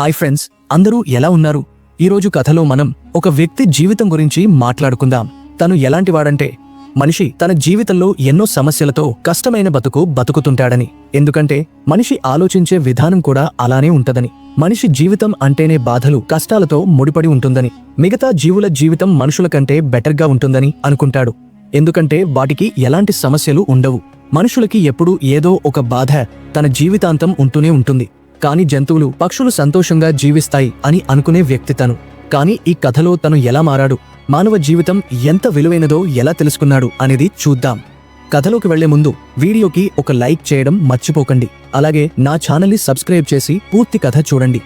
Hi friends అందరూ ఎలా ఉన్నారు? ఈరోజు కథలో మనం ఒక వ్యక్తి జీవితం గురించి మాట్లాడుకుందాం. తను ఎలాంటివాడంటే మనిషి తన జీవితంలో ఎన్నో సమస్యలతో కష్టమైన బతుకు బతుకుతుంటాడని. ఎందుకంటే మనిషి ఆలోచించే విధానం కూడా అలానే ఉంటదని. మనిషి జీవితం అంటేనే బాధలు కష్టాలతో ముడిపడి ఉంటుందని. మిగతా జీవుల జీవితం మనుషుల కంటే బెటర్గా ఉంటుందని అనుకుంటాడు. ఎందుకంటే వాటికి ఎలాంటి సమస్యలు ఉండవు. మనుషులకి ఎప్పుడూ ఏదో ఒక బాధ తన జీవితాంతం ఉంటూనే ఉంటుంది. కానీ జంతువులు పక్షులు సంతోషంగా జీవిస్తాయి అని అనుకునే వ్యక్తి తను. కానీ ఈ కథలో తను ఎలా మారాడు? మానవ జీవితం ఎంత విలువైనదో ఎలా తెలుసుకున్నాడు అనేది చూద్దాం. కథలోకి వెళ్ళే ముందు వీడియోకి ఒక లైక్ చేయడం మర్చిపోకండి. అలాగే నా ఛానల్ని సబ్స్క్రైబ్ చేసి పూర్తి కథ చూడండి.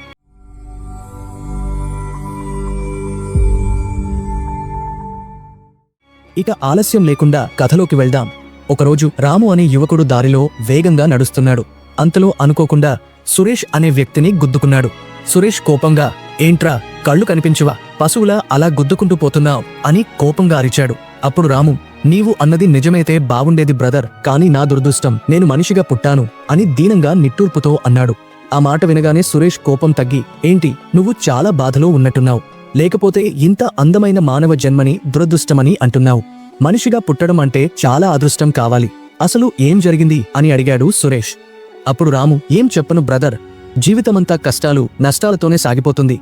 ఇక ఆలస్యం లేకుండా కథలోకి వెళ్దాం. ఒకరోజు రాము అనే యువకుడు దారిలో వేగంగా నడుస్తున్నాడు. అంతలో అనుకోకుండా సురేష్ అనే వ్యక్తిని గుద్దుకున్నాడు. సురేష్ కోపంగా ఏంట్రా కళ్ళు కనిపించువా? పశువులా అలా గుద్దుకుంటూ పోతున్నావు? అని కోపంగా అరిచాడు. అప్పుడు రాము నీవు అన్నది నిజమైతే బావుండేది బ్రదర్ కానీ నా దురదృష్టం నేను మనిషిగా పుట్టాను అని దీనంగా నిట్టూర్పుతో అన్నాడు. ఆ మాట వినగానే సురేష్ కోపం తగ్గి ఏంటి నువ్వు చాలా బాధలో ఉన్నట్టున్నావు. లేకపోతే ఇంత అందమైన మానవ జన్మని దురదృష్టమని అంటున్నావు. మనిషిగా పుట్టడం అంటే చాలా అదృష్టం కావాలి. అసలు ఏం జరిగింది? అని అడిగాడు సురేష్. అప్పుడు రాము ఏం చెప్పను బ్రదర్? జీవితమంతా కష్టాలు నష్టాలతోనే సాగిపోతుంది.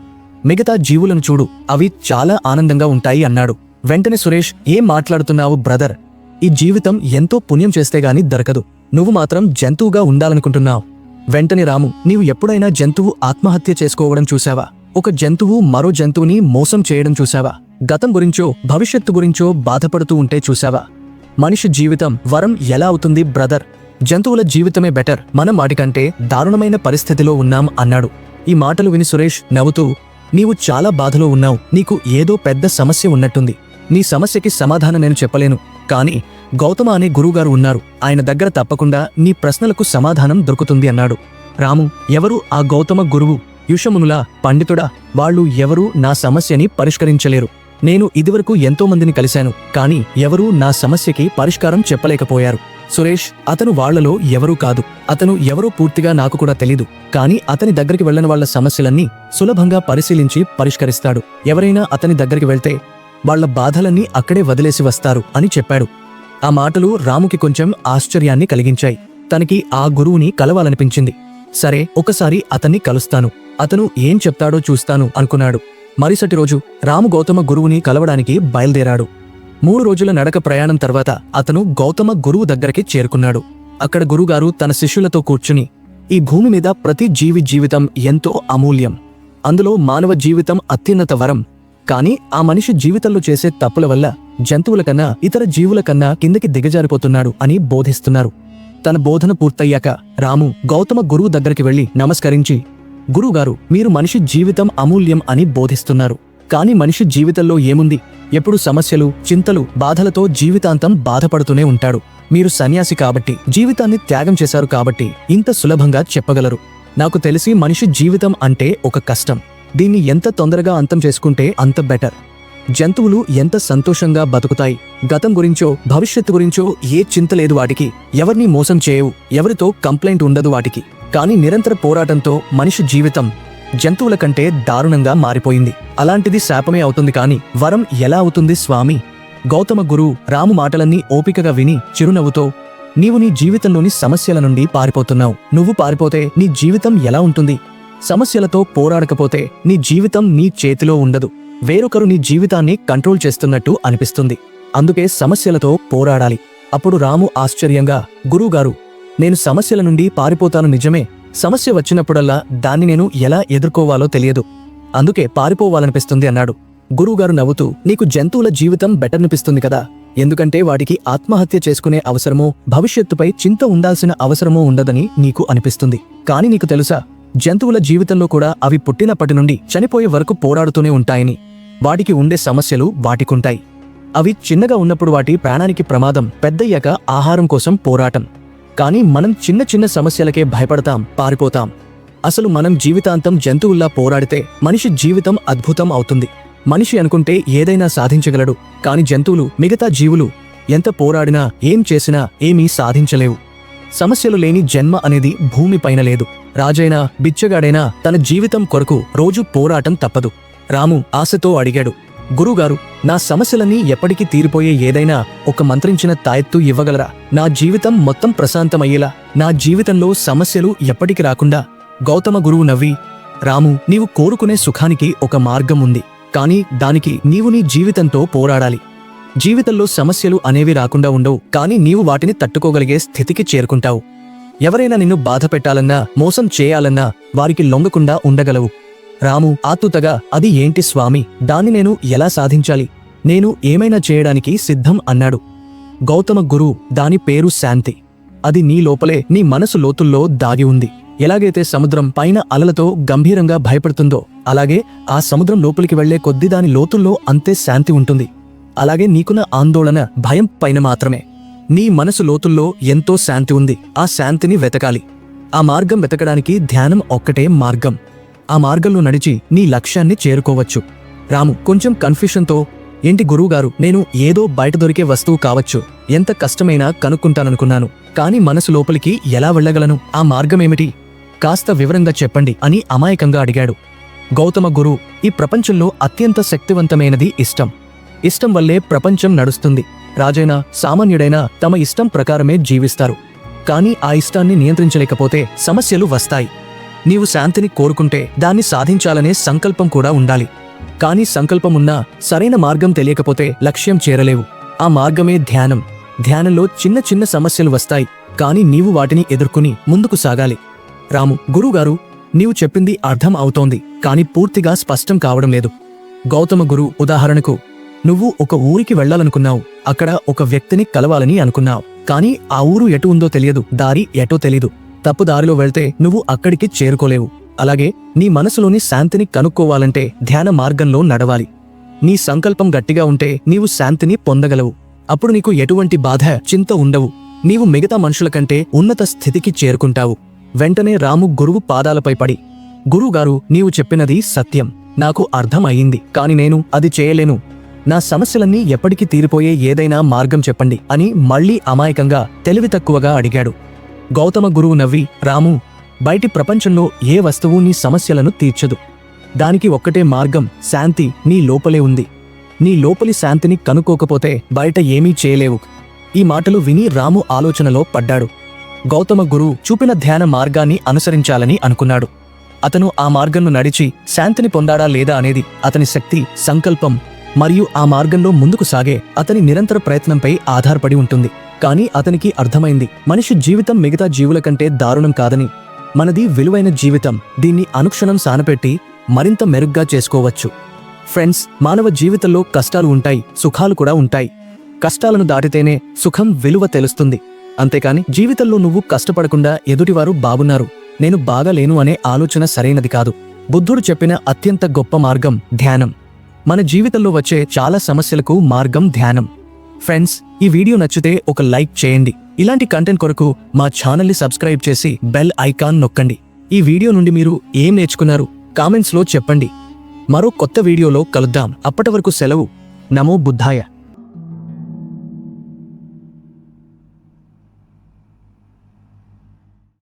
మిగతా జీవులను చూడు అవి చాలా ఆనందంగా ఉంటాయి అన్నాడు. వెంటనే సురేష్ ఏం మాట్లాడుతున్నావు బ్రదర్? ఈ జీవితం ఎంతో పుణ్యం చేస్తే గాని దొరకదు. నువ్వు మాత్రం జంతువుగా ఉండాలనుకుంటున్నావు. వెంటనే రాము నీవు ఎప్పుడైనా జంతువు ఆత్మహత్య చేసుకోవడం చూసావా ఒక జంతువు మరో జంతువుని మోసం చేయడం చూసావా గతం గురించో భవిష్యత్తు గురించో బాధపడుతూ ఉంటే చూసావా మనిషి జీవితం వరం ఎలా అవుతుంది బ్రదర్? జంతువుల జీవితమే బెటర్. మనం వాటికంటే దారుణమైన పరిస్థితిలో ఉన్నాం అన్నాడు. ఈ మాటలు విని సురేష్ నవ్వుతూ నీవు చాలా బాధలో ఉన్నావు. నీకు ఏదో పెద్ద సమస్య ఉన్నట్టుంది. నీ సమస్యకి సమాధానం నేను చెప్పలేను. కానీ గౌతమ అనే గురువుగారు ఉన్నారు. ఆయన దగ్గర తప్పకుండా నీ ప్రశ్నలకు సమాధానం దొరుకుతుంది అన్నాడు. రాము ఎవరు ఆ గౌతమ గురువు? యుషమునులా పండితుడా? వాళ్ళు ఎవరూ నా సమస్యని పరిష్కరించలేరు. నేను ఇదివరకు ఎంతో మందిని కలిశాను. కానీ ఎవరూ నా సమస్యకి పరిష్కారం చెప్పలేకపోయారు. సురేష్ అతను వాళ్ళలో ఎవరూ కాదు. అతను ఎవరో పూర్తిగా నాకు కూడా తెలీదు. కానీ అతని దగ్గరికి వెళ్ళని వాళ్ళ సమస్యలన్నీ సులభంగా పరిశీలించి పరిష్కరిస్తాడు. ఎవరైనా అతని దగ్గరికి వెళ్తే వాళ్ళ బాధలన్నీ అక్కడే వదిలేసి వస్తారు అని చెప్పాడు. ఆ మాటలు రాముకి కొంచెం ఆశ్చర్యాన్ని కలిగించాయి. తనకి ఆ గురువుని కలవాలనిపించింది. సరే ఒకసారి అతన్ని కలుస్తాను. అతను ఏం చెప్తాడో చూస్తాను అనుకున్నాడు. మరుసటి రోజు రాము గౌతమ గురువుని కలవడానికి బయలుదేరాడు. మూడు రోజుల నడక ప్రయాణం తర్వాత అతను గౌతమ గురువు దగ్గరికి చేరుకున్నాడు. అక్కడ గురుగారు తన శిష్యులతో కూర్చుని ఈ భూమి మీద ప్రతి జీవి జీవితం ఎంతో అమూల్యం. అందులో మానవ జీవితం అత్యున్నత వరం. కానీ ఆ మనిషి జీవితంలో చేసే తప్పుల వల్ల జంతువుల కన్నా ఇతర జీవుల కన్నా కిందకి దిగజారిపోతున్నాడు అని బోధిస్తున్నారు. తన బోధన పూర్తయ్యాక రాము గౌతమ గురువు దగ్గరికి వెళ్ళి నమస్కరించి గురువుగారు మీరు మనిషి జీవితం అమూల్యం అని బోధిస్తున్నారు. కానీ మనిషి జీవితంలో ఏముంది? ఎప్పుడు సమస్యలు చింతలు బాధలతో జీవితాంతం బాధపడుతూనే ఉంటాడు. మీరు సన్యాసి కాబట్టి జీవితాన్ని త్యాగం చేశారు కాబట్టి ఇంత సులభంగా చెప్పగలరు. నాకు తెలిసి మనిషి జీవితం అంటే ఒక కష్టం. దీన్ని ఎంత తొందరగా అంతం చేసుకుంటే అంత బెటర్. జంతువులు ఎంత సంతోషంగా బతుకుతాయి. గతం గురించో భవిష్యత్తు గురించో ఏ చింత లేదు వాటికి. ఎవరిని మోసం చేయవు. ఎవరితో కంప్లైంట్ ఉండదు వాటికి. కానీ నిరంతర పోరాటంతో మనిషి జీవితం జంతువుల కంటే దారుణంగా మారిపోయింది. అలాంటిది శాపమే అవుతుంది కాని వరం ఎలా అవుతుంది స్వామి? గౌతమ గురువు రాము మాటలన్నీ ఓపికగా విని చిరునవ్వుతో నీవు నీ జీవితంలోని సమస్యల నుండి పారిపోతున్నావు. నువ్వు పారిపోతే నీ జీవితం ఎలా ఉంటుంది? సమస్యలతో పోరాడకపోతే నీ జీవితం నీ చేతిలో ఉండదు. వేరొకరు నీ జీవితాన్ని కంట్రోల్ చేస్తున్నట్టు అనిపిస్తుంది. అందుకే సమస్యలతో పోరాడాలి. అప్పుడు రాము ఆశ్చర్యంగా గురువుగారు నేను సమస్యల నుండి పారిపోతాను నిజమే. సమస్య వచ్చినప్పుడల్లా దాన్ని నేను ఎలా ఎదుర్కోవాలో తెలియదు. అందుకే పారిపోవాలనిపిస్తుంది అన్నాడు. గురువుగారు నవ్వుతూ నీకు జంతువుల జీవితం బెటర్నిపిస్తుంది కదా. ఎందుకంటే వాటికి ఆత్మహత్య చేసుకునే అవసరమో భవిష్యత్తుపై చింత ఉండాల్సిన అవసరమో ఉండదని నీకు అనిపిస్తుంది. కాని నీకు తెలుసా జంతువుల జీవితంలో కూడా అవి పుట్టినప్పటి నుండి చనిపోయే వరకు పోరాడుతూనే ఉంటాయని. వాటికి ఉండే సమస్యలు వాటికుంటాయి. అవి చిన్నగా ఉన్నప్పుడు వాటి ప్రాణానికి ప్రమాదం పెద్దయ్యాక ఆహారం కోసం పోరాటం. కానీ మనం చిన్న చిన్న సమస్యలకే భయపడతాం పారిపోతాం. అసలు మనం జీవితాంతం జంతువుల్లా పోరాడితే మనిషి జీవితం అద్భుతం అవుతుంది. మనిషి అనుకుంటే ఏదైనా సాధించగలడు కాని జంతువులు మిగతా జీవులు ఎంత పోరాడినా ఏం చేసినా ఏమీ సాధించలేవు. సమస్యలు లేని జన్మ అనేది భూమిపైన లేదు. రాజైనా బిచ్చగాడైనా తన జీవితం కొరకు రోజు పోరాటం తప్పదు. రాము ఆశతో అడిగాడు గురుగారు నా సమస్యలన్నీ ఎప్పటికీ తీరిపోయే ఏదైనా ఒక మంత్రించిన తాయెత్తు ఇవ్వగలరా? నా జీవితం మొత్తం ప్రశాంతమయ్యేలా నా జీవితంలో సమస్యలు ఎప్పటికి రాకుండా గౌతమ గురువు నవ్వి రాము నీవు కోరుకునే సుఖానికి ఒక మార్గం ఉంది కానీ దానికి నీవు నీ జీవితంతో పోరాడాలి. జీవితంలో సమస్యలు అనేవి రాకుండా ఉండవు కానీ నీవు వాటిని తట్టుకోగలిగే స్థితికి చేరుకుంటావు. ఎవరైనా నిన్ను బాధ పెట్టాలన్నా మోసం చేయాలన్నా వారికి లొంగకుండా ఉండగలవు. రాము ఆతుతగా అది ఏంటి స్వామి? దాన్ని నేను ఎలా సాధించాలి? నేను ఏమైనా చేయడానికి సిద్ధం అన్నాడు. గౌతమ గురు దాని పేరు శాంతి. అది నీ లోపలే నీ మనసు లోతుల్లో దాగి ఉంది. ఎలాగైతే సముద్రం పైన అలలతో గంభీరంగా భయపడుతుందో అలాగే ఆ సముద్రం లోపలికి వెళ్ళే కొద్ది దాని లోతుల్లో అంతే శాంతి ఉంటుంది. అలాగే నీకున్న ఆందోళన భయం పైన మాత్రమే. నీ మనసు లోతుల్లో ఎంతో శాంతి ఉంది. ఆ శాంతిని వెతకాలి. ఆ మార్గం వెతకడానికి ధ్యానం ఒక్కటే మార్గం. ఆ మార్గంలో నడిచి నీ లక్ష్యాన్ని చేరుకోవచ్చు. రాము కొంచెం కన్ఫ్యూషన్తో ఏంటి గురువుగారు నేను ఏదో బయట దొరికే వస్తువు కావచ్చు. ఎంత కష్టమైనా కనుక్కుంటాననుకున్నాను. కానీ మనసు లోపలికి ఎలా వెళ్ళగలను? ఆ మార్గమేమిటి? కాస్త వివరంగా చెప్పండి అని అమాయకంగా అడిగాడు. గౌతమ గురు ఈ ప్రపంచంలో అత్యంత శక్తివంతమైనది ఇష్టం. ఇష్టం వల్లే ప్రపంచం నడుస్తుంది. రాజైనా సామాన్యుడైనా తమ ఇష్టం ప్రకారమే జీవిస్తారు. కానీ ఆ ఇష్టాన్ని నియంత్రించలేకపోతే సమస్యలు వస్తాయి. నీవు శాంతిని కోరుకుంటే దాన్ని సాధించాలనే సంకల్పం కూడా ఉండాలి. కానీ సంకల్పమున్నా సరైన మార్గం తెలియకపోతే లక్ష్యం చేరలేవు. ఆ మార్గమే ధ్యానం. ధ్యానంలో చిన్న చిన్న సమస్యలు వస్తాయి. కానీ నీవు వాటిని ఎదుర్కొని ముందుకు సాగాలి. రాము గురుగారు నీవు చెప్పింది అర్థం అవుతోంది. కాని పూర్తిగా స్పష్టం కావడం లేదు. గౌతమ గురు ఉదాహరణకు నువ్వు ఒక ఊరికి వెళ్ళాలనుకున్నావు. అక్కడ ఒక వ్యక్తిని కలవాలని అనుకున్నావు. కానీ ఆ ఊరు ఎటు ఉందో తెలియదు. దారి ఎటో తెలీదు. తప్పు దారిలో వెళ్తే నువ్వు అక్కడికి చేరుకోలేవు. అలాగే నీ మనసులోని శాంతిని కనుక్కోవాలంటే ధ్యాన మార్గంలో నడవాలి. నీ సంకల్పం గట్టిగా ఉంటే నీవు శాంతిని పొందగలవు. అప్పుడు నీకు ఎటువంటి బాధ చింత ఉండవు. నీవు మిగతా మనుషుల కంటే ఉన్నత స్థితికి చేరుకుంటావు. వెంటనే రాము గురువు పాదాలపై పడి గురువుగారు నీవు చెప్పినది సత్యం. నాకు అర్థం అయింది కాని నేను అది చేయలేను. నా సమస్యలన్నీ ఎప్పటికీ తీరిపోయే ఏదైనా మార్గం చెప్పండి అని మళ్ళీ అమాయకంగా తెలివి తక్కువగా అడిగాడు. గౌతమ గురువు నవ్వి రాము బయటి ప్రపంచంలో ఏ వస్తువు నీ సమస్యలను తీర్చదు. దానికి ఒక్కటే మార్గం శాంతి నీ లోపలే ఉంది. నీ లోపలి శాంతిని కనుక్కోకపోతే బయట ఏమీ చేయలేవు. ఈ మాటలు విని రాము ఆలోచనలో పడ్డాడు. గౌతమ గురువు చూపిన ధ్యాన మార్గాన్ని అనుసరించాలని అనుకున్నాడు. అతను ఆ మార్గంను నడిచి శాంతిని పొందాడా లేదా అనేది అతని శక్తి సంకల్పం మరియు ఆ మార్గంలో ముందుకు సాగే అతని నిరంతర ప్రయత్నంపై ఆధారపడి ఉంటుంది. కానీ అతనికి అర్థమైంది. మనిషి జీవితం మిగతా జీవుల కంటే దారుణం కాదని. మనది విలువైన జీవితం. దీన్ని అనుక్షణం సానపెట్టి మరింత మెరుగ్గా చేసుకోవచ్చు. ఫ్రెండ్స్ మానవ జీవితంలో కష్టాలు ఉంటాయి. సుఖాలు కూడా ఉంటాయి. కష్టాలను దాటితేనే సుఖం విలువ తెలుస్తుంది. అంతేకాని జీవితంలో నువ్వు కష్టపడకుండా ఎదుటివారు బాగున్నారు. నేను బాగలేను అనే ఆలోచన సరైనది కాదు. బుద్ధుడు చెప్పిన అత్యంత గొప్ప మార్గం ధ్యానం. మన జీవితంలో వచ్చే చాలా సమస్యలకు మార్గం ధ్యానం. ఫ్రెండ్స్ ఈ వీడియో నచ్చితే ఒక లైక్ చేయండి. ఇలాంటి కంటెంట్ కొరకు మా ఛానల్ని సబ్స్క్రైబ్ చేసి బెల్ ఐకాన్ నొక్కండి. ఈ వీడియో నుండి మీరు ఏం నేర్చుకున్నారు? కామెంట్స్లో చెప్పండి. మరో కొత్త వీడియోలో కలుద్దాం. అప్పటి వరకు సెలవు. నమో బుద్ధాయ.